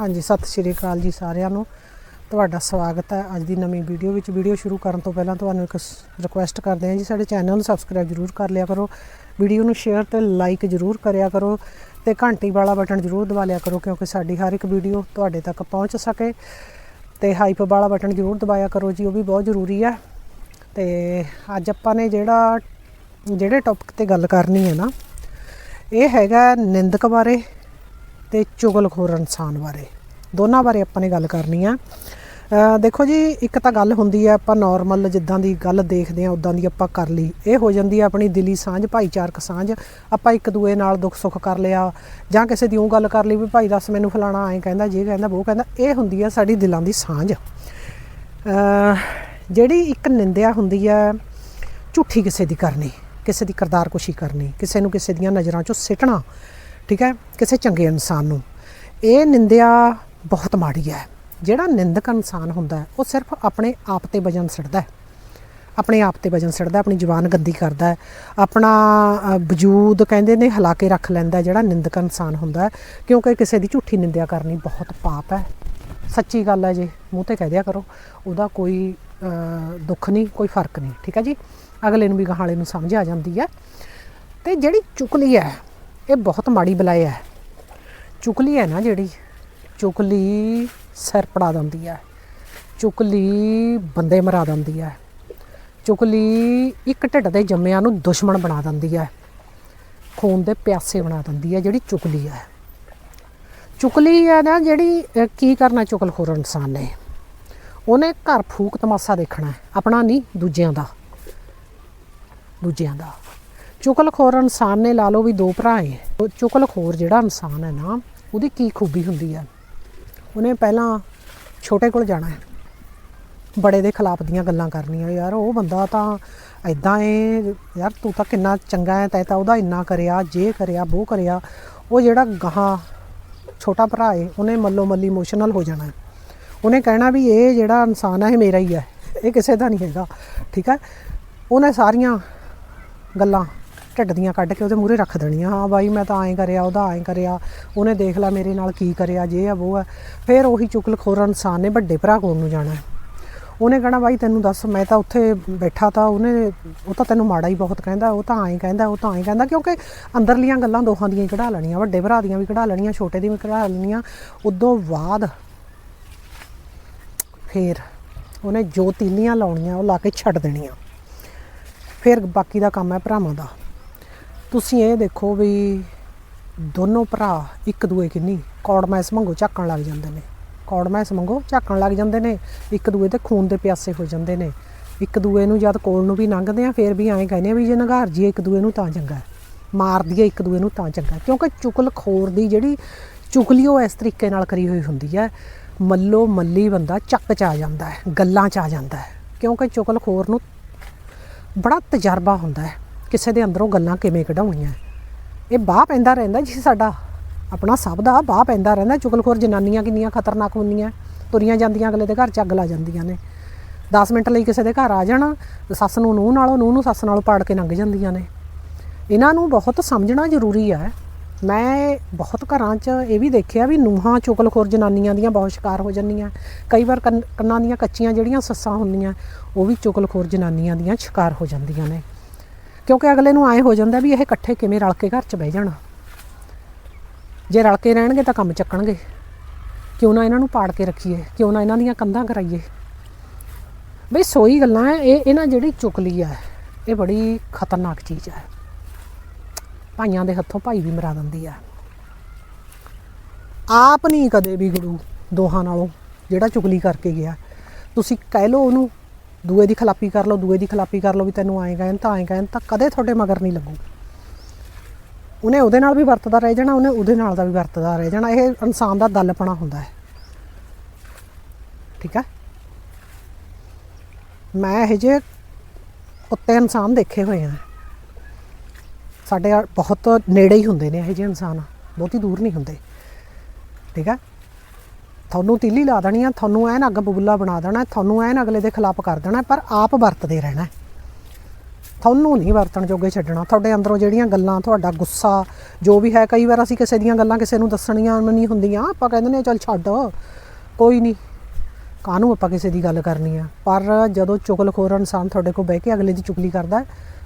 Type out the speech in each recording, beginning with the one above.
ਹਾਂਜੀ, ਸਤਿ ਸ਼੍ਰੀ ਅਕਾਲ ਜੀ ਸਾਰਿਆਂ ਨੂੰ। ਤੁਹਾਡਾ ਸਵਾਗਤ ਹੈ ਅੱਜ ਦੀ ਨਵੀਂ ਵੀਡੀਓ ਵਿੱਚ। ਵੀਡੀਓ ਸ਼ੁਰੂ ਕਰਨ ਤੋਂ ਪਹਿਲਾਂ ਤੁਹਾਨੂੰ ਇੱਕ ਰਿਕੁਐਸਟ ਕਰਦੇ ਹਾਂ ਜੀ, ਸਾਡੇ ਚੈਨਲ ਨੂੰ ਸਬਸਕ੍ਰਾਈਬ ਜਰੂਰ ਕਰ ਲਿਆ ਕਰੋ। ਵੀਡੀਓ ਨੂੰ ਸ਼ੇਅਰ ਤੇ ਲਾਈਕ ਜਰੂਰ ਕਰਿਆ ਕਰੋ ਤੇ ਘੰਟੀ ਵਾਲਾ ਬਟਨ ਜਰੂਰ ਦਬਾ ਲਿਆ ਕਰੋ ਕਿਉਂਕਿ ਸਾਡੀ ਹਰ ਇੱਕ ਵੀਡੀਓ ਤੁਹਾਡੇ ਤੱਕ ਪਹੁੰਚ ਸਕੇ। ਤੇ ਹਾਈਪ ਵਾਲਾ ਬਟਨ ਜਰੂਰ ਦਬਾਇਆ ਕਰੋ ਜੀ, ਉਹ ਵੀ ਬਹੁਤ ਜ਼ਰੂਰੀ ਹੈ। ਤੇ ਅੱਜ ਆਪਾਂ ਨੇ ਜਿਹੜਾ, ਜਿਹੜੇ ਟੌਪਿਕ ਤੇ ਗੱਲ ਕਰਨੀ ਹੈ ਨਾ, ਇਹ ਹੈਗਾ ਨਿੰਦਕ ਬਾਰੇ ਤੇ ਚੁਗਲਖੋਰ ਇਨਸਾਨ ਬਾਰੇ। ਦੋਨਾਂ ਬਾਰੇ ਆਪਾਂ ਨੇ ਗੱਲ ਕਰਨੀ ਆ। ਦੇਖੋ ਜੀ, ਇੱਕ ਤਾਂ ਗੱਲ ਹੁੰਦੀ ਹੈ ਆਪਾਂ ਨਾਰਮਲ ਜਿੱਦਾਂ ਦੀ ਗੱਲ ਦੇਖਦੇ ਆ ਉਦਾਂ ਦੀ ਆਪਾਂ ਕਰ ਲਈ। ਇਹ ਹੋ ਜਾਂਦੀ ਹੈ ਆਪਣੀ ਦਿਲੀ ਸਾਂਝ, ਭਾਈਚਾਰਕ ਸਾਂਝ। ਆਪਾਂ ਇੱਕ ਦੂਏ ਨਾਲ ਦੁੱਖ ਸੁੱਖ ਕਰ ਲਿਆ, ਜਾਂ ਕਿਸੇ ਦੀ ਉਹ ਗੱਲ ਕਰ ਲਈ ਵੀ ਭਾਈ ਦੱਸ ਮੈਨੂੰ ਫਲਾਣਾ, ਐਂ ਕਹਿੰਦਾ, ਜੇ ਕਹਿੰਦਾ ਉਹ ਕਹਿੰਦਾ, ਇਹ ਹੁੰਦੀ ਹੈ ਸਾਡੀ ਦਿਲਾਂ ਦੀ ਸਾਂਝ। ਜਿਹੜੀ ਇੱਕ ਨਿੰਦਿਆ ਹੁੰਦੀ ਹੈ ਝੂਠੀ ਕਿਸੇ ਦੀ ਕਰਨੀ, ਕਿਸੇ ਦੀ ਕਰਦਾਰਕੁਸ਼ੀ ਕਰਨੀ, ਕਿਸੇ ਨੂੰ ਕਿਸੇ ਦੀਆਂ ਨਜ਼ਰਾਂ 'ਚੋਂ ਸਿੱਟਣਾ, ਠੀਕ ਹੈ? ਕਿਸੇ ਚੰਗੇ ਇਨਸਾਨ ਨੂੰ। ਇਹ ਨਿੰਦਿਆ ਬਹੁਤ ਮਾੜੀ ਹੈ। ਜਿਹੜਾ ਨਿੰਦਕ ਇਨਸਾਨ ਹੁੰਦਾ ਉਹ ਸਿਰਫ ਆਪਣੇ ਆਪ ਤੇ ਵਜਨ ਸਿੱਟਦਾ ਹੈ। ਆਪਣੇ ਆਪ ਤੇ ਵਜਨ ਸਿੱਟਦਾ ਆਪਣੀ ਜ਼ੁਬਾਨ ਗੰਦੀ ਕਰਦਾ ਹੈ, ਆਪਣਾ ਵਜੂਦ ਕਹਿੰਦੇ ਨੇ ਹਿਲਾ ਕੇ ਰੱਖ ਲੈਂਦਾ ਜਿਹੜਾ ਨਿੰਦਕ ਇਨਸਾਨ ਹੁੰਦਾ ਕਿਉਂਕਿ ਕਿਸੇ ਦੀ ਝੂਠੀ ਨਿੰਦਿਆ ਕਰਨੀ ਬਹੁਤ ਪਾਪ ਹੈ। ਸੱਚੀ ਗੱਲ ਹੈ ਜੀ, ਮੂੰਹ ਤੇ ਕਹਿ ਦਿਆ ਕਰੋ, ਉਹਦਾ ਕੋਈ ਦੁੱਖ ਨਹੀਂ, ਕੋਈ ਫ਼ਰਕ ਨਹੀਂ, ਠੀਕ ਹੈ ਜੀ? ਅਗਲੇ ਨੂੰ ਵੀ ਗਾਹਾਲੇ ਨੂੰ ਸਮਝ ਆ ਜਾਂਦੀ ਹੈ। ਤੇ ਜਿਹੜੀ ਚੁਕਲੀ ਹੈ, ਇਹ ਬਹੁਤ ਮਾੜੀ ਬਲਾਈ ਹੈ। ਚੁਕਲੀ ਹੈ ਨਾ ਜਿਹੜੀ ਚੁਗਲੀ ਸਿਰ ਪੜਾ ਦਿੰਦੀ ਹੈ ਚੁਗਲੀ ਬੰਦੇ ਮਰਾ ਦਿੰਦੀ ਹੈ ਚੁਗਲੀ ਇੱਕ ਢਿੱਡ ਦੇ ਜੰਮਿਆਂ ਨੂੰ ਦੁਸ਼ਮਣ ਬਣਾ ਦਿੰਦੀ ਹੈ ਖੂਨ ਦੇ ਪਿਆਸੇ ਬਣਾ ਦਿੰਦੀ ਹੈ ਜਿਹੜੀ ਚੁਗਲੀ ਹੈ ਚੁਗਲੀ ਹੈ ਨਾ ਜਿਹੜੀ ਕੀ ਕਰਨਾ ਚੁਗਲਖੋਰ ਇਨਸਾਨ ਨੇ। ਉਹਨੇ ਘਰ ਫੂਕ ਤਮਾਸ਼ਾ ਦੇਖਣਾ ਆਪਣਾ ਨਹੀਂ, ਦੂਜਿਆਂ ਦਾ। ਦੂਜਿਆਂ ਦਾ। ਚੁਗਲਖੋਰ ਇਨਸਾਨ ਨੇ ਲਾ ਲਓ ਵੀ ਦੋ ਭਰਾ ਹੈ ਉਹ ਚੁਗਲਖੋਰ ਜਿਹੜਾ ਇਨਸਾਨ ਹੈ ਨਾ, ਉਹਦੀ ਕੀ ਖੂਬੀ ਹੁੰਦੀ ਹੈ ਉਹਨੇ ਪਹਿਲਾਂ ਛੋਟੇ ਕੋਲ ਜਾਣਾ ਹੈ। ਬੜੇ ਦੇ ਖਿਲਾਫ ਦੀਆਂ ਗੱਲਾਂ ਕਰਨੀਆਂ, ਯਾਰ ਉਹ ਬੰਦਾ ਤਾਂ ਐਦਾਂ ਏ, ਯਾਰ ਤੂੰ ਤਾਂ ਕਿੰਨਾ ਚੰਗਾ ਹੈ, ਤੈ ਤਾਂ ਉਹਦਾ ਇੰਨਾ ਕਰਿਆ, ਜੇ ਕਰਿਆ ਉਹ ਕਰਿਆ। ਉਹ ਜਿਹੜਾ ਗਾਹਾਂ ਛੋਟਾ ਭਰਾ ਏ, ਉਹਨੇ ਮੱਲੋ ਮੱਲੀ ਇਮੋਸ਼ਨਲ ਹੋ ਜਾਣਾ ਉਹਨੇ ਕਹਿਣਾ ਵੀ ਇਹ ਜਿਹੜਾ ਇਨਸਾਨ ਹੈ, ਇਹ ਮੇਰਾ ਹੀ ਹੈ। ਇਹ ਕਿਸੇ ਦਾ ਨਹੀਂ ਹੈਗਾ, ਠੀਕ ਹੈ? ਉਹਨੇ ਸਾਰੀਆਂ ਗੱਲਾਂ ਢਿੱਡ ਦੀਆਂ ਕੱਢ ਕੇ ਉਹਦੇ ਮੂਹਰੇ ਰੱਖ ਦੇਣੀਆਂ। ਹਾਂ ਬਾਈ, ਮੈਂ ਤਾਂ ਐਂ ਕਰਿਆ, ਉਹਦਾ ਐਂ ਕਰਿਆ। ਉਹਨੇ ਦੇਖ ਲਾ ਮੇਰੇ ਨਾਲ ਕੀ ਕਰਿਆ, ਜੇ ਆ ਉਹ ਆ। ਫਿਰ ਉਹੀ ਚੁਗਲਖੋਰ ਇਨਸਾਨ ਨੇ ਵੱਡੇ ਭਰਾ ਕੋਲ ਨੂੰ ਜਾਣਾ। ਉਹਨੇ ਕਹਣਾ, ਬਾਈ, ਤੈਨੂੰ ਦੱਸ, ਮੈਂ ਤਾਂ ਉੱਥੇ ਬੈਠਾ ਤਾਂ ਉਹਨੇ, ਉਹ ਤਾਂ ਤੈਨੂੰ ਮਾੜਾ ਹੀ ਬਹੁਤ ਕਹਿੰਦਾ, ਉਹ ਤਾਂ ਐਂ ਕਹਿੰਦਾ, ਉਹ ਤਾਂ ਐਂ ਕਹਿੰਦਾ, ਕਿਉਂਕਿ ਅੰਦਰਲੀਆਂ ਗੱਲਾਂ ਦੋਹਾਂ ਦੀਆਂ ਹੀ ਕਢਾ ਲੈਣੀਆਂ, ਵੱਡੇ ਭਰਾ ਦੀਆਂ ਵੀ ਕਢਾ ਲੈਣੀਆਂ, ਛੋਟੇ ਦੀਆਂ ਵੀ ਕਢਾ ਲੈਣੀਆਂ। ਉਦੋਂ ਬਾਅਦ ਫਿਰ ਉਹਨੇ ਜੋ ਤੀਲੀਆਂ ਲਾਉਣੀਆਂ, ਉਹ ਲਾ ਕੇ ਛੱਡ ਦੇਣੀਆਂ। ਫਿਰ ਬਾਕੀ ਦਾ ਕੰਮ ਹੈ ਭਰਾਵਾਂ ਦਾ। ਤੁਸੀਂ ਇਹ ਦੇਖੋ ਵੀ ਦੋਨੋਂ ਭਰਾ ਇੱਕ ਦੂਏ ਕਿੰਨੀ ਕੌੜ ਮੈਸ ਮੰਗੋ ਝਾਕਣ ਲੱਗ ਜਾਂਦੇ ਨੇ ਕੌੜ ਮੈਸ ਮੰਗੋ ਝਾਕਣ ਲੱਗ ਜਾਂਦੇ ਨੇ, ਇੱਕ ਦੂਏ ਤੇ ਖੂਨ ਦੇ ਪਿਆਸੇ ਹੋ ਜਾਂਦੇ ਨੇ ਇੱਕ ਦੂਏ ਨੂੰ ਜਦ ਕੋਲ ਨੂੰ ਵੀ ਲੰਘਦੇ ਆ, ਫਿਰ ਵੀ ਐਂ ਕਹਿੰਦੇ ਆ ਵੀ ਜੇ ਨਗਾਰ ਜੀ ਇੱਕ ਦੂਏ ਨੂੰ ਤਾਂ ਚੰਗਾ ਹੈ। ਮਾਰ ਦਈਏ, ਇੱਕ ਦੂਏ ਨੂੰ ਤਾਂ ਚੰਗਾ ਹੈ। ਕਿਉਂਕਿ ਚੁਗਲਖੋਰ ਦੀ ਜਿਹੜੀ ਚੁਗਲੀ ਉਹ ਇਸ ਤਰੀਕੇ ਨਾਲ ਕਰੀ ਹੋਈ ਹੁੰਦੀ ਹੈ, ਮੱਲੋ ਮੱਲੀ ਬੰਦਾ ਚੱਕ ਚ ਆ ਜਾਂਦਾ ਹੈ, ਗੱਲਾਂ ਚ ਆ ਜਾਂਦਾ ਹੈ ਕਿਉਂਕਿ ਚੁਗਲਖੋਰ ਨੂੰ ਬੜਾ ਤਜਰਬਾ ਹੁੰਦਾ ਹੈ ਕਿਸੇ ਦੇ ਅੰਦਰੋਂ ਗੱਲਾਂ ਕਿਵੇਂ ਕਢਾਉਣੀਆਂ? ਇਹ ਬਾਹ ਪੈਂਦਾ ਰਹਿੰਦਾ ਜੀ ਸਾਡਾ। ਆਪਣਾ ਸਭ ਦਾ ਬਾਹ ਪੈਂਦਾ ਰਹਿੰਦਾ। ਚੁਗਲਖੋਰ ਜਨਾਨੀਆਂ ਕਿੰਨੀਆਂ ਖਤਰਨਾਕ ਹੁੰਦੀਆਂ। ਤੁਰੀਆਂ ਜਾਂਦੀਆਂ, ਅਗਲੇ ਦੇ ਘਰ ਚ ਅੱਗ ਲਾ ਜਾਂਦੀਆਂ ਨੇ। 10 ਮਿੰਟ ਲਈ ਕਿਸੇ ਦੇ ਘਰ ਆ ਜਾਣਾ, ਸੱਸ ਨੂੰ ਨੂੰਹ ਨਾਲੋਂ, ਨੂੰਹ ਨੂੰ ਸੱਸ ਨਾਲੋਂ ਪਾੜ ਕੇ ਲੰਘ ਜਾਂਦੀਆਂ ਨੇ। ਇਹਨਾਂ ਨੂੰ ਬਹੁਤ ਸਮਝਣਾ ਜ਼ਰੂਰੀ ਹੈ ਮੈਂ ਬਹੁਤ ਘਰਾਂ 'ਚ ਇਹ ਵੀ ਦੇਖਿਆ ਵੀ ਨੂੰਹਾਂ ਚੁਗਲਖੋਰ ਜਨਾਨੀਆਂ ਦੀਆਂ ਬਹੁਤ ਸ਼ਿਕਾਰ ਹੋ ਜਾਂਦੀਆਂ। ਕਈ ਵਾਰ ਕੰਨਾਂ ਦੀਆਂ ਕੱਚੀਆਂ ਜਿਹੜੀਆਂ ਸੱਸਾਂ ਹੁੰਦੀਆਂ, ਉਹ ਵੀ ਚੁਗਲਖੋਰ ਜਨਾਨੀਆਂ ਦੀਆਂ ਸ਼ਿਕਾਰ ਹੋ ਜਾਂਦੀਆਂ ਨੇ। ਕਿਉਂਕਿ ਅਗਲੇ ਨੂੰ ਐ ਹੋ ਜਾਂਦਾ ਵੀ ਇਹ ਇਕੱਠੇ ਕਿਵੇਂ ਰਲ ਕੇ ਘਰ 'ਚ ਬਹਿ ਜਾਣਾ। ਜੇ ਰਲ ਕੇ ਰਹਿਣਗੇ ਤਾਂ ਕੰਮ ਚੱਕਣਗੇ। ਕਿਉਂ ਨਾ ਇਹਨਾਂ ਨੂੰ ਪਾੜ ਕੇ ਰੱਖੀਏ, ਕਿਉਂ ਨਾ ਇਹਨਾਂ ਦੀਆਂ ਕੰਧਾਂ ਕਰਾਈਏ। ਬਈ ਸੋਈ ਗੱਲਾਂ ਇਹ ਇਹਨਾਂ ਜਿਹੜੀ ਚੁਗਲੀ ਹੈ ਇਹ ਬੜੀ ਖਤਰਨਾਕ ਚੀਜ਼ ਹੈ ਭਾਈਆਂ ਦੇ ਹੱਥੋਂ ਭਾਈ ਵੀ ਮਰਾ ਦਿੰਦੀ ਆ ਆਪ ਨਹੀਂ ਕਦੇ ਵੀ ਗੁਰੂ ਦੋਹਾਂ ਨਾਲੋਂ ਜਿਹੜਾ ਚੁਗਲੀ ਕਰਕੇ ਗਿਆ। ਤੁਸੀਂ ਕਹਿ ਲਓ ਉਹਨੂੰ ਦੂਏ ਦੀ ਖਿਲਾਫੀ ਕਰ ਲਓ, ਦੂਏ ਦੀ ਖਿਲਾਫੀ ਕਰ ਲਓ ਵੀ ਤੈਨੂੰ ਆਏ ਕਹਿਣ, ਤਾਂ ਆਏ ਕਹਿਣ, ਤਾਂ ਕਦੇ ਤੁਹਾਡੇ ਮਗਰ ਨਹੀਂ ਲੱਗੂ। ਉਹਨੇ ਉਹਦੇ ਨਾਲ ਵੀ ਵਰਤਦਾ ਰਹਿ ਜਾਣਾ, ਉਹਨੇ ਉਹਦੇ ਨਾਲ ਦਾ ਵੀ ਵਰਤਦਾ ਰਹਿ ਜਾਣਾ। ਇਹ ਇਨਸਾਨ ਦਾ ਦਲਪਣਾ ਹੁੰਦਾ ਹੈ। ਠੀਕ ਹੈ? ਮੈਂ ਇਹ ਜੇ ਕੁੱਤੇ ਇਨਸਾਨ ਦੇਖੇ ਹੋਏ ਆ। ਸਾਡੇ ਬਹੁਤ ਨੇੜੇ ਹੀ ਹੁੰਦੇ ਨੇ ਇਹ ਜਿਹੇ ਇਨਸਾਨ। ਬਹੁਤੀ ਦੂਰ ਨਹੀਂ ਹੁੰਦੇ। ਠੀਕ ਹੈ? ਤੁਹਾਨੂੰ ਤੀਲੀ ਲਾ ਦੇਣੀ ਆ, ਤੁਹਾਨੂੰ ਐਨ ਅੱਗ ਬਬੂਲਾ ਬਣਾ ਦੇਣਾ, ਤੁਹਾਨੂੰ ਐਨ ਅਗਲੇ ਦੇ ਖਿਲਾਫ ਕਰ ਦੇਣਾ, ਪਰ ਆਪ ਵਰਤਦੇ ਰਹਿਣਾ ਤੁਹਾਨੂੰ ਨਹੀਂ ਵਰਤਣ ਜੋਗੇ ਛੱਡਣਾ। ਤੁਹਾਡੇ ਅੰਦਰੋਂ ਜਿਹੜੀਆਂ ਗੱਲਾਂ, ਤੁਹਾਡਾ ਗੁੱਸਾ, ਜੋ ਵੀ ਹੈ, ਕਈ ਵਾਰ ਅਸੀਂ ਕਿਸੇ ਦੀਆਂ ਗੱਲਾਂ ਕਿਸੇ ਨੂੰ ਦੱਸਣੀਆਂ ਨਹੀਂ ਹੁੰਦੀਆਂ। ਆਪਾਂ ਕਹਿੰਦੇ ਨੇ, ਚੱਲ ਛੱਡ, ਕੋਈ ਨਹੀਂ। ਕਾਹਨੂੰ ਆਪਾਂ ਕਿਸੇ ਦੀ ਗੱਲ ਕਰਨੀ ਆ? ਪਰ ਜਦੋਂ ਚੁਗਲਖੋਰ ਇਨਸਾਨ ਤੁਹਾਡੇ ਕੋਲ ਬਹਿ ਕੇ ਅਗਲੇ ਦੀ ਚੁਗਲੀ ਕਰਦਾ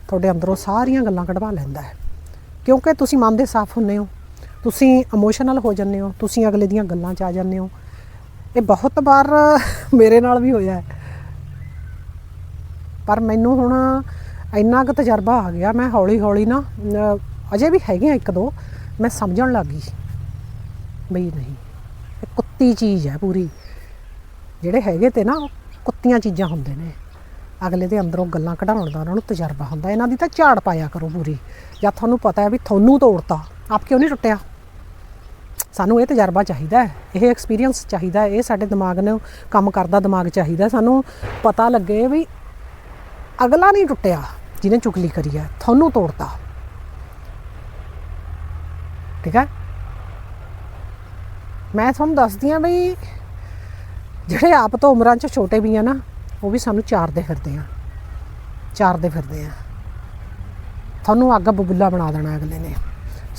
ਤੁਹਾਡੇ ਅੰਦਰੋਂ ਸਾਰੀਆਂ ਗੱਲਾਂ ਕਢਵਾ ਲੈਂਦਾ ਹੈ। ਕਿਉਂਕਿ ਤੁਸੀਂ ਮਨ ਦੇ ਸਾਫ਼ ਹੁੰਨੇ ਹੋ। ਤੁਸੀਂ ਇਮੋਸ਼ਨਲ ਹੋ ਜਾਂਦੇ ਹੋ। ਤੁਸੀਂ ਅਗਲੇ ਦੀਆਂ ਗੱਲਾਂ 'ਚ ਆ ਜਾਂਦੇ ਹੋ। ਇਹ ਬਹੁਤ ਵਾਰ ਮੇਰੇ ਨਾਲ ਵੀ ਹੋਇਆ ਹੈ। ਪਰ ਮੈਨੂੰ ਹੁਣ ਇੰਨਾ ਕੁ ਤਜਰਬਾ ਆ ਗਿਆ, ਮੈਂ ਹੌਲੀ ਹੌਲੀ ਨਾ ਅਜੇ ਵੀ ਹੈਗੇ ਆ ਇੱਕ ਦੋ ਮੈਂ ਸਮਝਣ ਲੱਗ ਗਈ ਬਈ ਨਹੀਂ, ਇਹ ਕੁੱਤੀ ਚੀਜ਼ ਹੈ ਪੂਰੀ। ਜਿਹੜੇ ਹੈਗੇ ਤੇ ਨਾ, ਕੁੱਤੀਆਂ ਚੀਜ਼ਾਂ ਹੁੰਦੇ ਨੇ। ਅਗਲੇ ਦੇ ਅੰਦਰੋਂ ਗੱਲਾਂ ਕਢਾਉਣ ਦਾ ਉਹਨਾਂ ਨੂੰ ਤਜਰਬਾ ਹੁੰਦਾ। ਇਹਨਾਂ ਦੀ ਤਾਂ ਝਾੜ ਪਾਇਆ ਕਰੋ ਪੂਰੀ। ਜਾਂ ਤੁਹਾਨੂੰ ਪਤਾ ਹੈ ਵੀ ਤੁਹਾਨੂੰ ਤੋੜਤਾ। ਆਪ ਕਿਉਂ ਨਹੀਂ ਟੁੱਟਿਆ? ਸਾਨੂੰ ਇਹ ਤਜਰਬਾ ਚਾਹੀਦਾ ਹੈ, ਇਹ ਐਕਸਪੀਰੀਅੰਸ ਚਾਹੀਦਾ ਇਹ ਸਾਡੇ ਦਿਮਾਗ ਨੂੰ ਕੰਮ ਕਰਦਾ ਦਿਮਾਗ ਚਾਹੀਦਾ ਸਾਨੂੰ ਪਤਾ ਲੱਗੇ ਵੀ ਅਗਲਾ ਨਹੀਂ ਟੁੱਟਿਆ, ਜਿਹਨੇ ਚੁਗਲੀ ਕਰੀ ਹੈ, ਤੁਹਾਨੂੰ ਤੋੜਤਾ। ਠੀਕ ਹੈ? ਮੈਂ ਤੁਹਾਨੂੰ ਦੱਸਦੀ ਆ ਬਈ ਜਿਹੜੇ ਆਪ ਤੋਂ ਉਮਰਾਂ 'ਚ ਛੋਟੇ ਵੀ ਆ ਨਾ, ਉਹ ਵੀ ਸਾਨੂੰ ਚਾਰਦੇ ਫਿਰਦੇ ਆ, ਚਾਰਦੇ ਫਿਰਦੇ ਆ। ਤੁਹਾਨੂੰ ਅੱਗ ਬਬੁੱਲਾ ਬਣਾ ਦੇਣਾ ਅਗਲੇ ਨੇ।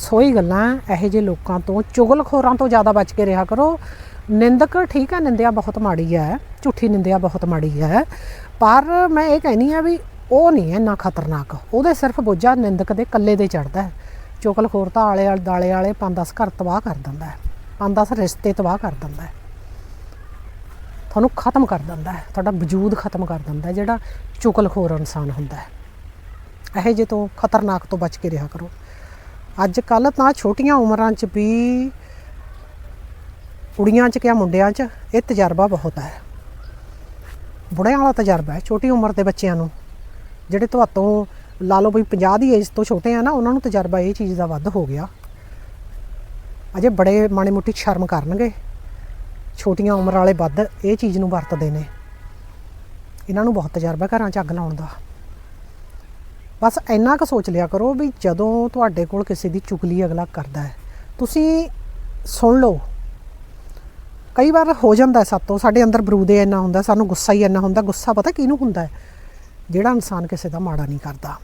ਸੋਈ ਗੱਲਾਂ ਇਹੋ ਜਿਹੇ ਲੋਕਾਂ ਤੋਂ, ਚੁਗਲਖੋਰਾਂ ਤੋਂ ਜ਼ਿਆਦਾ ਬਚ ਕੇ ਰਿਹਾ ਕਰੋ। ਨਿੰਦਕ ਠੀਕ ਹੈ ਨਿੰਦਿਆ ਬਹੁਤ ਮਾੜੀ ਹੈ ਝੂਠੀ ਨਿੰਦਿਆ ਬਹੁਤ ਮਾੜੀ ਹੈ ਪਰ ਮੈਂ ਇਹ ਕਹਿਨੀ ਆ ਵੀ ਉਹ ਨਹੀਂ ਹੈ ਇੰਨਾ ਖਤਰਨਾਕ। ਉਹਦੇ ਸਿਰਫ ਬੋਝਾ ਨਿੰਦਕ ਦੇ ਕੱਲੇ ਦੇ ਚੜਦਾ ਹੈ। ਚੁਗਲਖੋਰ ਤਾਂ ਆਲੇ ਆਲੇ ਦਾਲੇ ਵਾਲੇ 5-10 ਘਰ ਤਬਾਹ ਕਰ ਦਿੰਦਾ ਹੈ। 5-10 ਰਿਸ਼ਤੇ ਤਬਾਹ ਕਰ ਦਿੰਦਾ ਹੈ। ਤੁਹਾਨੂੰ ਖਤਮ ਕਰ ਦਿੰਦਾ ਹੈ। ਤੁਹਾਡਾ ਵਜੂਦ ਖਤਮ ਕਰ ਦਿੰਦਾ ਹੈ, ਜਿਹੜਾ ਚੁਗਲਖੋਰ ਇਨਸਾਨ ਹੁੰਦਾ ਹੈ। ਇਹੋ ਜਿਹੇ ਤੋਂ ਖਤਰਨਾਕ ਤੋਂ ਬਚ ਕੇ ਰਿਹਾ ਕਰੋ। ਅੱਜ ਕੱਲ ਤਾਂ ਛੋਟੀਆਂ ਉਮਰਾਂ 'ਚ ਵੀ ਕੁੜੀਆਂ 'ਚ ਕਿਆ ਮੁੰਡਿਆਂ 'ਚ, ਇਹ ਤਜਰਬਾ ਬਹੁਤ ਹੈ। ਬੁੜਿਆਂ ਵਾਲਾ ਤਜਰਬਾ ਹੈ, ਛੋਟੀ ਉਮਰ ਦੇ ਬੱਚਿਆਂ ਨੂੰ। ਜਿਹੜੇ ਤੁਹਾਤੋਂ ਲਾ ਲਓ ਵੀ 50 ਦੀ ਏਜ ਤੋਂ ਛੋਟੇ ਆ ਨਾ, ਉਹਨਾਂ ਨੂੰ ਤਜਰਬਾ ਇਹ ਚੀਜ਼ ਦਾ ਵੱਧ ਹੋ ਗਿਆ। ਅਜੇ ਬੜੇ ਮਾੜੀ ਮੋਟੀ ਸ਼ਰਮ ਕਰਨਗੇ। ਛੋਟੀਆਂ ਉਮਰ ਵਾਲੇ ਵੱਧ ਇਹ ਚੀਜ਼ ਨੂੰ ਵਰਤਦੇ ਨੇ। ਇਹਨਾਂ ਨੂੰ ਬਹੁਤ ਤਜਰਬਾ ਘਰਾਂ 'ਚ ਅੱਗ ਲਾਉਣ ਦਾ। ਬਸ ਇੰਨਾ ਕੁ ਸੋਚ ਲਿਆ ਕਰੋ ਵੀ ਜਦੋਂ ਤੁਹਾਡੇ ਕੋਲ ਕਿਸੇ ਦੀ ਚੁਗਲੀ ਅਗਲਾ ਕਰਦਾ ਹੈ, ਤੁਸੀਂ ਸੁਣ ਲਓ। ਕਈ ਵਾਰ ਹੋ ਜਾਂਦਾ ਹੈ ਸਾਤੋਂ, ਸਾਡੇ ਅੰਦਰ ਬਰੂਦੇ ਇੰਨਾ ਹੁੰਦਾ, ਸਾਨੂੰ ਗੁੱਸਾ ਹੀ ਇੰਨਾ ਹੁੰਦਾ, ਗੁੱਸਾ ਪਤਾ ਕਿਹਨੂੰ ਹੁੰਦਾ ਹੈ? ਜਿਹੜਾ ਇਨਸਾਨ ਕਿਸੇ ਦਾ ਮਾੜਾ ਨਹੀਂ ਕਰਦਾ।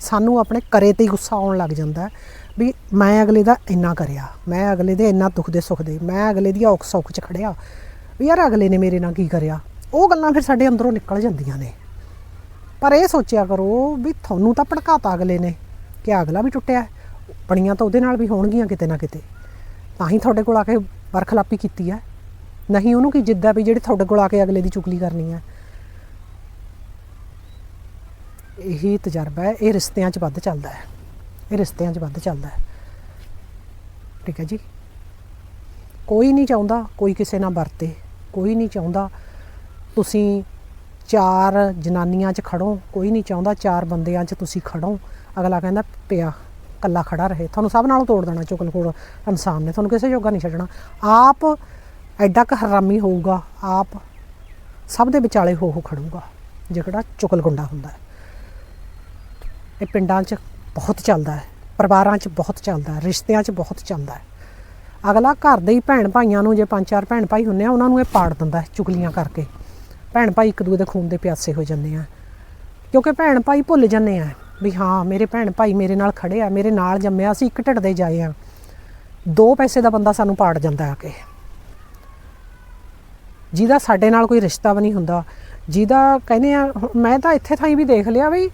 ਸਾਨੂੰ ਆਪਣੇ ਕਰੇ ਤੇ ਹੀ ਗੁੱਸਾ ਆਉਣ ਲੱਗ ਜਾਂਦਾ ਵੀ ਮੈਂ ਅਗਲੇ ਦਾ ਇੰਨਾ ਕਰਿਆ, ਮੈਂ ਅਗਲੇ ਦੇ ਇੰਨਾ ਦੁੱਖ ਦੇ ਸੁੱਖ ਦੇ, ਮੈਂ ਅਗਲੇ ਦੀ ਔਖ ਸੌਖ 'ਚ ਖੜਿਆ ਵੀ ਯਾਰ ਅਗਲੇ ਨੇ ਮੇਰੇ ਨਾਲ ਕੀ ਕਰਿਆ? ਉਹ ਗੱਲਾਂ ਫਿਰ ਸਾਡੇ ਅੰਦਰੋਂ ਨਿਕਲ ਜਾਂਦੀਆਂ ਨੇ। ਪਰ ਇਹ ਸੋਚਿਆ ਕਰੋ ਵੀ ਤੁਹਾਨੂੰ ਤਾਂ ਭੜਕਾਤਾ ਅਗਲੇ ਨੇ ਕਿ ਅਗਲਾ ਵੀ ਟੁੱਟਿਆ ਹੈ। ਤਾਂ ਉਹਦੇ ਨਾਲ ਵੀ ਹੋਣਗੀਆਂ ਕਿਤੇ ਨਾ ਕਿਤੇ। ਤਾਂ ਹੀ ਤੁਹਾਡੇ ਕੋਲ ਆ ਕੇ ਵਰਖਲਾਪੀ ਕੀਤੀ ਹੈ। ਨਹੀਂ ਉਹਨੂੰ ਕੀ ਜਿੱਦਾਂ ਵੀ ਜਿਹੜੀ ਤੁਹਾਡੇ ਕੋਲ ਆ ਕੇ ਅਗਲੇ ਦੀ ਚੁਗਲੀ ਕਰਨੀ ਹੈ। ਇਹੀ ਤਜਰਬਾ ਹੈ, ਇਹ ਰਿਸ਼ਤਿਆਂ 'ਚ ਵੱਧ ਚੱਲਦਾ ਹੈ। ਇਹ ਰਿਸ਼ਤਿਆਂ 'ਚ ਵੱਧ ਚੱਲਦਾ ਹੈ। ਠੀਕ ਹੈ ਜੀ? ਕੋਈ ਨਹੀਂ ਚਾਹੁੰਦਾ ਕੋਈ ਕਿਸੇ ਨਾਲ ਵਰਤੇ। ਕੋਈ ਨਹੀਂ ਚਾਹੁੰਦਾ ਤੁਸੀਂ ਚਾਰ ਜਨਾਨੀਆਂ 'ਚ ਖੜੋ, ਕੋਈ ਨਹੀਂ ਚਾਹੁੰਦਾ ਚਾਰ ਬੰਦਿਆਂ 'ਚ ਤੁਸੀਂ ਖੜੋ। ਅਗਲਾ ਕਹਿੰਦਾ, ਪਿਆ, ਕੱਲਾ ਖੜਾ ਰਹੇ। ਤੁਹਾਨੂੰ ਸਭ ਨਾਲੋਂ ਤੋੜ ਦੇਣਾ ਚੁਗਲਖੋਰ ਇਨਸਾਨ ਨੇ। ਤੁਹਾਨੂੰ ਕਿਸੇ ਜੋਗਾ ਨਹੀਂ ਛੱਡਣਾ। ਆਪ ਐਡਾ ਕ ਹਰਾਮੀ ਹੋਊਗਾ, ਆਪ ਸਭ ਦੇ ਵਿਚਾਲੇ ਹੋ ਹੋ ਖੜੂਗਾ ਜਿਹੜਾ ਚੁਗਲਗੁੰਡਾ ਹੁੰਦਾ ਹੈ। ਇਹ ਪਿੰਡਾਂ 'ਚ ਬਹੁਤ ਚੱਲਦਾ ਹੈ, ਪਰਿਵਾਰਾਂ 'ਚ ਬਹੁਤ ਚੱਲਦਾ ਹੈ, ਰਿਸ਼ਤਿਆਂ 'ਚ ਬਹੁਤ ਚੱਲਦਾ ਹੈ। ਅਗਲਾ ਘਰ ਦੇ ਹੀ ਭੈਣ ਭਾਈਆਂ ਨੂੰ, ਜੇ ਪੰਜ ਚਾਰ ਭੈਣ ਭਾਈ ਹੁੰਨੇ ਆ, ਉਹਨਾਂ ਨੂੰ ਇਹ ਪਾੜ ਦਿੰਦਾ ਚੁਗਲੀਆਂ ਕਰਕੇ। ਭੈਣ ਭਾਈ ਇੱਕ ਦੂਜੇ ਦੇ ਖੂਨ ਦੇ ਪਿਆਸੇ ਹੋ ਜਾਂਦੇ ਆ। ਕਿਉਂਕਿ ਭੈਣ ਭਾਈ ਭੁੱਲ ਜਾਂਦੇ ਆ ਵੀ ਹਾਂ, ਮੇਰੇ ਭੈਣ ਭਾਈ ਮੇਰੇ ਨਾਲ ਖੜੇ ਆ, ਮੇਰੇ ਨਾਲ ਜੰਮਿਆ ਸੀ ਇੱਕ ਢਿੱਡ ਦੇ ਜਾਏ ਆ। ਦੋ ਪੈਸੇ ਦਾ ਬੰਦਾ ਸਾਨੂੰ ਪਾੜ ਜਾਂਦਾ ਆ ਕੇ। ਜਿਹਦਾ ਸਾਡੇ ਨਾਲ ਕੋਈ ਰਿਸ਼ਤਾ ਵੀ ਨਹੀਂ ਹੁੰਦਾ, ਜਿਹਦਾ ਕਹਿੰਦੇ ਆ ਮੈਂ ਤਾਂ ਇੱਥੇ ਥਾਈ ਵੀ ਦੇਖ ਲਿਆ ਵੀ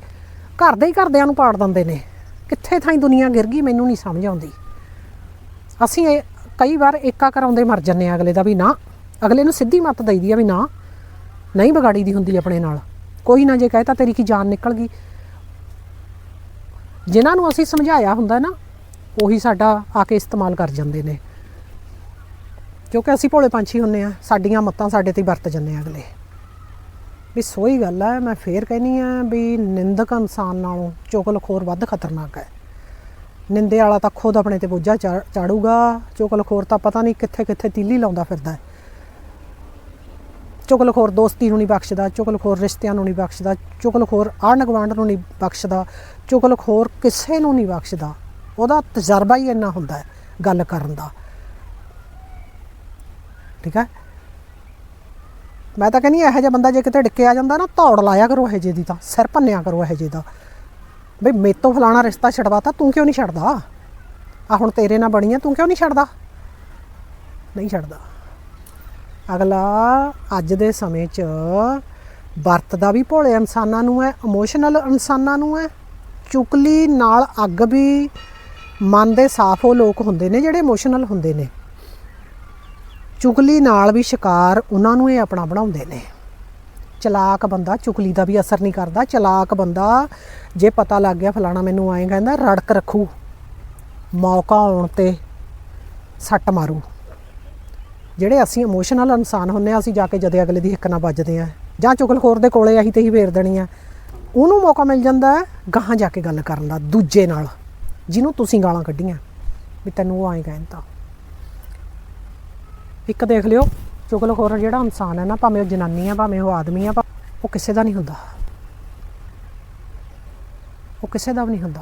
ਘਰ ਦੇ ਹੀ ਘਰਦਿਆਂ ਨੂੰ ਪਾੜ ਦਿੰਦੇ ਨੇ। ਕਿੱਥੇ ਥਾਈ ਦੁਨੀਆ ਗਿਰ ਗਈ ਮੈਨੂੰ ਨਹੀਂ ਸਮਝ ਆਉਂਦੀ। ਅਸੀਂ ਇਹ ਕਈ ਵਾਰ ਏਕਾ ਕਰਾਉਂਦੇ ਮਰ ਜੰਨੇ ਆ ਅਗਲੇ ਦਾ ਵੀ ਨਾ। ਅਗਲੇ ਨੂੰ ਸਿੱਧੀ ਮੱਤ ਦਈਦੀ ਆ ਵੀ ਨਾ। ਨਹੀਂ ਵਿਗਾੜੀ ਦੀ ਹੁੰਦੀ ਆਪਣੇ ਨਾਲ। ਕੋਈ ਨਾ ਜੇ ਕਹੇ ਤੇਰੀ ਕੀ ਜਾਨ ਨਿਕਲ ਗਈ। ਜਿਨ੍ਹਾਂ ਨੂੰ ਅਸੀਂ ਸਮਝਾਇਆ ਹੁੰਦਾ ਨਾ, ਉਹੀ ਸਾਡਾ ਆ ਕੇ ਇਸਤੇਮਾਲ ਕਰ ਜਾਂਦੇ ਨੇ। ਕਿਉਂਕਿ ਅਸੀਂ ਭੋਲੇ ਪੰਛੀ ਹੁੰਨੇ ਆ, ਸਾਡੀਆਂ ਮੱਤਾਂ ਸਾਡੇ ਤੇ ਵਰਤ ਜੰਨੇ ਆ ਅਗਲੇ। ਵੀ ਸੋਈ ਗੱਲ ਹੈ ਮੈਂ ਫੇਰ ਕਹਿਨੀ ਆ ਵੀ ਨਿੰਦਕ ਇਨਸਾਨ ਨਾਲੋਂ ਚੁਗਲਖੋਰ ਵੱਧ ਖਤਰਨਾਕ ਹੈ। ਨਿੰਦੇ ਵਾਲਾ ਤਾਂ ਖੁਦ ਆਪਣੇ ਤੇ ਬੋਝਾ ਚਾ- ਚਾੜੂਗਾ ਚੁਗਲਖੋਰ ਤਾਂ ਪਤਾ ਨਹੀਂ ਕਿੱਥੇ ਕਿੱਥੇ ਤੀਲੀ ਲਾਉਂਦਾ ਫਿਰਦਾ ਹੈ। ਚੁਗਲਖੋਰ ਦੋਸਤੀ ਨੂੰ ਨਹੀਂ ਬਖਸ਼ਦਾ, ਚੁਗਲਖੋਰ ਰਿਸ਼ਤਿਆਂ ਨੂੰ ਨਹੀਂ ਬਖਸ਼ਦਾ, ਚੁਗਲਖੋਰ ਆਂਢ ਗੁਆਂਢ ਨੂੰ ਨਹੀਂ ਬਖਸ਼ਦਾ, ਚੁਗਲਖੋਰ ਕਿਸੇ ਨੂੰ ਨਹੀਂ ਬਖਸ਼ਦਾ। ਉਹਦਾ ਤਜਰਬਾ ਹੀ ਇੰਨਾ ਹੁੰਦਾ ਹੈ ਗੱਲ ਕਰਨ ਦਾ। ਠੀਕ ਹੈ? ਮੈਂ ਤਾਂ ਕਹਿੰਦੀ ਇਹੋ ਜਿਹਾ ਬੰਦਾ ਜੇ ਕਿਤੇ ਡਿੱਕੇ ਆ ਜਾਂਦਾ ਨਾ ਧੌੜ ਲਾਇਆ ਕਰੋ ਇਹੋ ਜਿਹੇ ਦੀ ਤਾਂ, ਸਿਰ ਭੰਨਿਆ ਕਰੋ ਇਹੋ ਜਿਹੇ ਦਾ। ਬਈ ਮੇਤੋਂ ਫਲਾਣਾ ਰਿਸ਼ਤਾ ਛਡਵਾਤਾ, ਤੂੰ ਕਿਉਂ ਨਹੀਂ ਛੱਡਦਾ? ਆ ਹੁਣ ਤੇਰੇ ਨਾਲ ਬਣੀਆਂ ਤੂੰ ਕਿਉਂ ਨਹੀਂ ਛੱਡਦਾ? ਨਹੀਂ ਛੱਡਦਾ। ਅਗਲਾ ਅੱਜ ਦੇ ਸਮੇਂ 'ਚ ਵਰਤਦਾ ਵੀ ਭੋਲੇ ਇਨਸਾਨਾਂ ਨੂੰ ਹੈ ਇਮੋਸ਼ਨਲ ਇਨਸਾਨਾਂ ਨੂੰ ਹੈ। ਚੁਗਲੀ ਨਾਲ ਅੱਗ ਵੀ ਮਨ ਦੇ ਸਾਫ਼ ਉਹ ਲੋਕ ਹੁੰਦੇ ਨੇ ਜਿਹੜੇ ਇਮੋਸ਼ਨਲ ਹੁੰਦੇ ਨੇ। ਚੁਗਲੀ ਨਾਲ ਵੀ ਸ਼ਿਕਾਰ ਉਹਨਾਂ ਨੂੰ ਇਹ ਆਪਣਾ ਬਣਾਉਂਦੇ ਨੇ। ਚਲਾਕ ਬੰਦਾ ਚੁਗਲੀ ਦਾ ਵੀ ਅਸਰ ਨਹੀਂ ਕਰਦਾ। ਚਲਾਕ ਬੰਦਾ ਜੇ ਪਤਾ ਲੱਗ ਗਿਆ, ਫਲਾਣਾ ਮੈਨੂੰ ਆਏ ਕਹਿੰਦਾ, ਰੜਕ ਰੱਖੂ। ਮੌਕਾ ਆਉਣ ਤੇ ਸੱਟ ਮਾਰੂ। ਜਿਹੜੇ ਅਸੀਂ ਇਮੋਸ਼ਨਲ ਇਨਸਾਨ ਹੁੰਨੇ ਆ, ਅਸੀਂ ਜਾ ਕੇ ਜਦੇ ਅਗਲੇ ਦੀ ਹਿੱਕ ਨਾਲ ਵੱਜਦੇ ਆ। ਜਾਂ ਚੁਗਲਖੋਰ ਦੇ ਕੋਲੇ ਅਸੀਂ ਤੇ ਹੀ ਫੇਰ ਦੇਣੀ ਆ। ਉਹਨੂੰ ਮੌਕਾ ਮਿਲ ਜਾਂਦਾ ਗਾਹਾਂ ਜਾ ਕੇ ਗੱਲ ਕਰਨ ਦਾ, ਦੂਜੇ ਨਾਲ। ਜਿਹਨੂੰ ਤੁਸੀਂ ਗਾਲਾਂ ਕੱਢੀਆਂ, ਵੀ ਤੈਨੂੰ ਉਹ ਆਏ ਕਹਿੰਦਾ ਇੱਕ ਦੇਖ ਲਿਓ, ਚੁਗਲਖੋਰ ਜਿਹੜਾ ਇਨਸਾਨ ਹੈ ਨਾ, ਭਾਵੇਂ ਉਹ ਜਨਾਨੀ ਆ, ਭਾਵੇਂ ਉਹ ਆਦਮੀ ਆ, ਭਾ- ਉਹ ਕਿਸੇ ਦਾ ਨਹੀਂ ਹੁੰਦਾ। ਉਹ ਕਿਸੇ ਦਾ ਵੀ ਨਹੀਂ ਹੁੰਦਾ।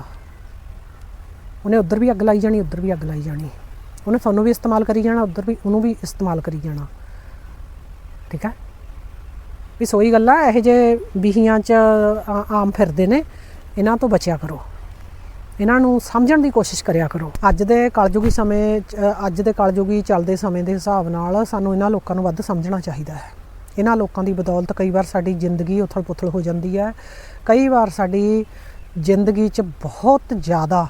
ਉਹਨੇ ਉੱਧਰ ਵੀ ਅੱਗ ਲਾਈ ਜਾਣੀ, ਉੱਧਰ ਵੀ ਅੱਗ ਲਾਈ ਜਾਣੀ। ਉਹਨੇ ਤੁਹਾਨੂੰ ਵੀ ਇਸਤੇਮਾਲ ਕਰੀ ਜਾਣਾ ਉੱਧਰ ਵੀ ਉਹਨੂੰ ਵੀ ਇਸਤੇਮਾਲ ਕਰੀ ਜਾਣਾ। ਠੀਕ ਹੈ? ਵੀ ਸੋਈ ਗੱਲਾਂ ਇਹੋ ਜੇ ਬੀਹੀਆਂ 'ਚ ਆ- ਆਮ ਫਿਰਦੇ ਨੇ ਇਹਨਾਂ ਤੋਂ ਬਚਿਆ ਕਰੋ। ਇਹਨਾਂ ਨੂੰ ਸਮਝਣ ਦੀ ਕੋਸ਼ਿਸ਼ ਕਰਿਆ ਕਰੋ। ਅੱਜ ਦੇ ਕਲਯੁਗੀ ਸਮੇਂ 'ਚ, ਅੱਜ ਦੇ ਕਲਯੁਗੀ ਚੱਲਦੇ ਸਮੇਂ ਦੇ ਹਿਸਾਬ ਨਾਲ ਸਾਨੂੰ ਇਹਨਾਂ ਲੋਕਾਂ ਨੂੰ ਵੱਧ ਸਮਝਣਾ ਚਾਹੀਦਾ ਹੈ। ਇਹਨਾਂ ਲੋਕਾਂ ਦੀ ਬਦੌਲਤ ਕਈ ਵਾਰ ਸਾਡੀ ਜ਼ਿੰਦਗੀ ਉਥਲ-ਪੁਥਲ ਹੋ ਜਾਂਦੀ ਹੈ। ਕਈ ਵਾਰ ਸਾਡੀ ਜ਼ਿੰਦਗੀ 'ਚ ਬਹੁਤ ਜ਼ਿਆਦਾ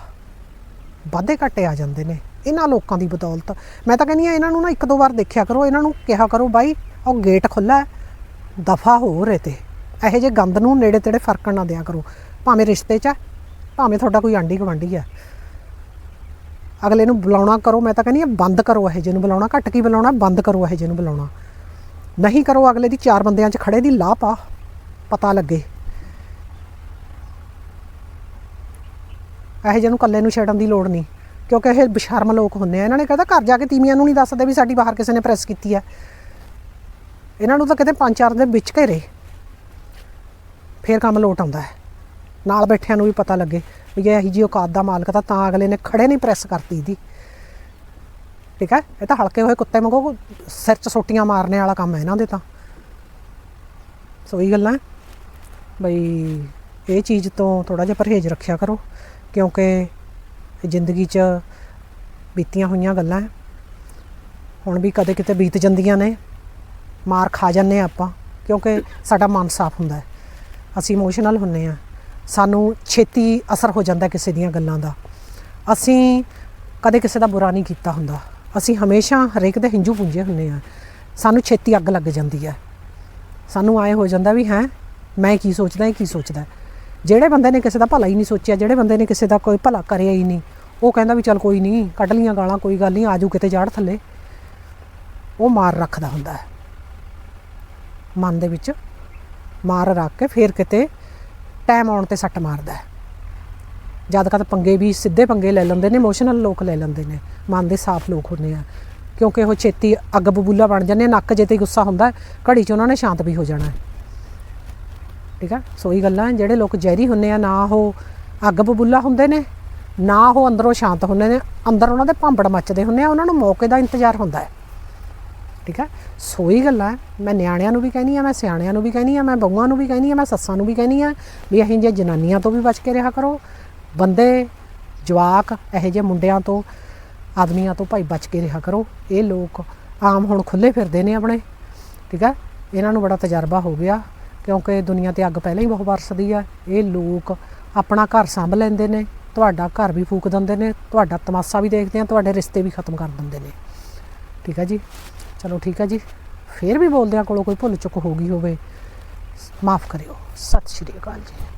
ਵਾਧੇ ਘਾਟੇ ਆ ਜਾਂਦੇ ਨੇ। ਇਹਨਾਂ ਲੋਕਾਂ ਦੀ ਬਦੌਲਤ। ਮੈਂ ਤਾਂ ਕਹਿੰਦੀ ਆ ਇਹਨਾਂ ਨੂੰ ਨਾ ਇੱਕ ਦੋ ਵਾਰ ਦੇਖਿਆ ਕਰੋ ਇਹਨਾਂ ਨੂੰ ਕਿਹਾ ਕਰੋ ਬਾਈ ਉਹ ਗੇਟ ਖੁੱਲਾ ਹੈ ਦਫਾ ਹੋ ਰਹੇ ਤੇ। ਇਹੋ ਜਿਹੇ ਗੰਦ ਨੂੰ ਨੇੜੇ ਤੇੜੇ ਫਰਕਣ ਨਾ ਦਿਆ ਕਰੋ। ਭਾਵੇਂ ਰਿਸ਼ਤੇ 'ਚ ਹੈ, ਭਾਵੇਂ ਤੁਹਾਡਾ ਕੋਈ ਆਂਢੀ ਗੁਆਂਢੀ ਹੈ। ਅਗਲੇ ਨੂੰ ਬੁਲਾਉਣਾ ਕਰੋ ਮੈਂ ਤਾਂ ਕਹਿੰਦੀ ਆ ਬੰਦ ਕਰੋ ਇਹੋ ਜਿਹੇ ਨੂੰ ਬੁਲਾਉਣਾ। ਘੱਟ ਕੀ ਬੁਲਾਉਣਾ? ਬੰਦ ਕਰੋ ਇਹੋ ਜਿਹੇ ਨੂੰ ਬੁਲਾਉਣਾ। ਨਹੀਂ ਕਰੋ ਅਗਲੇ ਦੀ ਚਾਰ ਬੰਦਿਆਂ 'ਚ ਖੜੇ ਦੀ ਲਾਹ ਪਾ ਪਤਾ ਲੱਗੇ। ਇਹੋ ਜਿਹੇ ਨੂੰ ਇਕੱਲੇ ਨੂੰ ਛੇੜਨ ਦੀ ਲੋੜ ਨਹੀਂ। ਕਿਉਂਕਿ ਇਹ ਬਸ਼ਰਮ ਲੋਕ ਹੁੰਦੇ ਆ। ਇਹਨਾਂ ਨੇ ਕਹਿੰਦਾ ਘਰ ਜਾ ਕੇ ਤੀਵੀਆਂ ਨੂੰ ਨਹੀਂ ਦੱਸਦੇ ਵੀ ਸਾਡੀ ਬਾਹਰ ਕਿਸੇ ਨੇ ਪ੍ਰੈਸ ਕੀਤੀ ਹੈ ਇਹਨਾਂ ਨੂੰ ਤਾਂ ਕਿਤੇ ਪੰਜ ਚਾਰ ਦੇ ਵਿੱਚ ਘੇਰੇ। ਫੇਰ ਕੰਮ ਲੋਟ ਆਉਂਦਾ ਹੈ। ਨਾਲ ਬੈਠਿਆਂ ਨੂੰ ਵੀ ਪਤਾ ਲੱਗੇ ਵੀ ਇਹ ਇਹੀ ਜੀ ਔਕਾਤ ਦਾ ਮਾਲਕ ਤਾਂ ਤਾਂ ਅਗਲੇ ਨੇ ਖੜੇ ਨਹੀਂ ਪ੍ਰੈਸ ਕਰਤੀ ਇਹਦੀ ਠੀਕ ਹੈ? ਇਹ ਤਾਂ ਹਲਕੇ ਹੋਏ ਕੁੱਤੇ ਵਾਂਗੂ ਸਿਰ 'ਚ ਸੋਟੀਆਂ ਮਾਰਨੇ ਵਾਲਾ ਕੰਮ ਹੈ ਇਹਨਾਂ ਦੇ ਤਾਂ। ਸੋ ਇਹ ਗੱਲਾਂ ਬਈ ਇਹ ਚੀਜ਼ ਤੋਂ ਥੋੜਾ ਜਿਹਾ ਪਰਹੇਜ਼ ਰੱਖਿਆ ਕਰੋ। ਕਿਉਂਕਿ ਜ਼ਿੰਦਗੀ 'ਚ ਬੀਤੀਆਂ ਹੋਈਆਂ ਗੱਲਾਂ ਹੁਣ ਵੀ ਕਦੇ ਕਿਤੇ ਬੀਤ ਜਾਂਦੀਆਂ ਨੇ। ਮਾਰ ਖਾ ਜਾਂਦੇ ਹਾਂ ਆਪਾਂ, ਕਿਉਂਕਿ ਸਾਡਾ ਮਨ ਸਾਫ਼ ਹੁੰਦਾ ਹੈ। ਅਸੀਂ ਇਮੋਸ਼ਨਲ ਹੁੰਨੇ ਆ ਸਾਨੂੰ ਛੇਤੀ ਅਸਰ ਹੋ ਜਾਂਦਾ ਕਿਸੇ ਦੀਆਂ ਗੱਲਾਂ ਦਾ। ਅਸੀਂ ਕਦੇ ਕਿਸੇ ਦਾ ਬੁਰਾ ਨਹੀਂ ਕੀਤਾ ਹੁੰਦਾ। ਅਸੀਂ ਹਮੇਸ਼ਾ ਹਰੇਕ ਦੇ ਹਿੰਜੂ ਪੁੰਜੇ ਹੁੰਨੇ ਆ ਸਾਨੂੰ ਛੇਤੀ ਅੱਗ ਲੱਗ ਜਾਂਦੀ ਹੈ। ਸਾਨੂੰ ਆਏ ਹੋ ਜਾਂਦਾ ਵੀ ਹੈ, ਮੈਂ ਕੀ ਸੋਚਦਾ, ਇਹ ਕੀ ਸੋਚਦਾ ਹੈ। ਜਿਹੜੇ ਬੰਦੇ ਨੇ ਕਿਸੇ ਦਾ ਭਲਾ ਹੀ ਨਹੀਂ ਸੋਚਿਆ, ਜਿਹੜੇ ਬੰਦੇ ਨੇ ਕਿਸੇ ਦਾ ਕੋਈ ਭਲਾ ਕਰਿਆ ਹੀ ਨਹੀਂ, ਉਹ ਕਹਿੰਦਾ ਵੀ ਚੱਲ ਕੋਈ ਨਹੀਂ, ਕੱਢ ਲੀਆਂ ਗਾਲਾਂ, ਕੋਈ ਗੱਲ ਨਹੀਂ, ਆਜੂ ਕਿਤੇ ਜਾੜ ਥੱਲੇ। ਉਹ ਮਾਰ ਰੱਖਦਾ ਹੁੰਦਾ ਹੈ। ਮਨ ਦੇ ਵਿੱਚ ਮਾਰ ਰੱਖ ਕੇ ਫੇਰ ਕਿਤੇ ਟਾਈਮ ਆਉਣ ਤੇ ਸੱਟ ਮਾਰਦਾ ਹੈ। ਜਦ ਕਦ ਪੰਗੇ ਵੀ ਸਿੱਧੇ ਪੰਗੇ ਲੈ ਲੈਂਦੇ ਨੇ ਇਮੋਸ਼ਨਲ ਲੋਕ ਲੈ ਲੈਂਦੇ ਨੇ, ਮਨ ਦੇ ਸਾਫ਼ ਲੋਕ ਹੁੰਦੇ ਆ। ਕਿਉਂਕਿ ਉਹ ਛੇਤੀ ਅੱਗ ਬਬੂਲਾ ਬਣ ਜਾਂਦੇ ਨੱਕ ਜੇ ਤੇ ਗੁੱਸਾ ਹੁੰਦਾ ਘੜੀ 'ਚ ਉਹਨਾਂ ਨੇ ਸ਼ਾਂਤ ਵੀ ਹੋ ਜਾਣਾ ਠੀਕ ਆ? ਸੋ ਗੱਲਾਂ ਜਿਹੜੇ ਲੋਕ ਜ਼ਹਿਰੀ ਹੁੰਦੇ ਆ, ਨਾ ਉਹ ਅੱਗ ਬਬੁੱਲਾ ਹੁੰਦੇ ਨੇ, ਨਾ ਉਹ ਅੰਦਰੋਂ ਸ਼ਾਂਤ ਹੁੰਦੇ ਨੇ, ਅੰਦਰ ਉਹਨਾਂ ਦੇ ਭਾਂਬੜ ਮੱਚਦੇ ਹੁੰਦੇ ਆ, ਉਹਨਾਂ ਨੂੰ ਮੌਕੇ ਦਾ ਇੰਤਜ਼ਾਰ ਹੁੰਦਾ ਹੈ। ਠੀਕ ਆ? ਸੋ ਗੱਲਾਂ ਮੈਂ ਨਿਆਣਿਆਂ ਨੂੰ ਵੀ ਕਹਿੰਦੀ ਆ ਮੈਂ ਸਿਆਣਿਆਂ ਨੂੰ ਵੀ ਕਹਿੰਦੀ ਆ ਮੈਂ ਬਹੂਆਂ ਨੂੰ ਵੀ ਕਹਿੰਦੀ ਆ ਮੈਂ ਸੱਸਾਂ ਨੂੰ ਵੀ ਕਹਿੰਦੀ ਆ ਵੀ ਇਹੋ ਜਿਹੀਆਂ ਜਨਾਨੀਆਂ ਤੋਂ ਵੀ ਬਚ ਕੇ ਰਿਹਾ ਕਰੋ। ਬੰਦੇ, ਜਵਾਕ, ਇਹੋ ਜਿਹੇ ਮੁੰਡਿਆਂ ਤੋਂ, ਆਦਮੀਆਂ ਤੋਂ ਭਾਈ ਬਚ ਕੇ ਰਿਹਾ ਕਰੋ। ਇਹ ਲੋਕ ਆਮ ਹੁਣ ਖੁੱਲੇ ਫਿਰਦੇ ਨੇ ਆਪਣੇ। ਠੀਕ ਹੈ ਇਹਨਾਂ ਨੂੰ ਬੜਾ ਤਜਰਬਾ ਹੋ ਗਿਆ। ਕਿਉਂਕਿ ਦੁਨੀਆ ਤੇ ਅੱਗ ਪਹਿਲਾਂ ਹੀ ਬਹੁਤ ਵਰਸਦੀ ਆ। ਇਹ ਲੋਕ ਆਪਣਾ ਘਰ ਸੰਭ ਲੈਂਦੇ ਨੇ, ਤੁਹਾਡਾ ਘਰ ਵੀ ਫੂਕ ਦਿੰਦੇ ਨੇ, ਤੁਹਾਡਾ ਤਮਾਸ਼ਾ ਵੀ ਦੇਖਦੇ ਆ, ਤੁਹਾਡੇ ਰਿਸ਼ਤੇ ਵੀ ਖਤਮ ਕਰ ਦਿੰਦੇ ਨੇ। ਠੀਕ ਹੈ ਜੀ? ਚਲੋ ਠੀਕ ਹੈ ਜੀ। ਫੇਰ ਵੀ ਬੋਲਦਿਆਂ ਕੋਲੋਂ ਕੋਈ ਭੁੱਲ ਚੁੱਕ ਹੋ ਗਈ ਹੋਵੇ, ਮਾਫ ਕਰਿਓ। ਸਤਿ ਸ਼੍ਰੀ ਅਕਾਲ ਜੀ।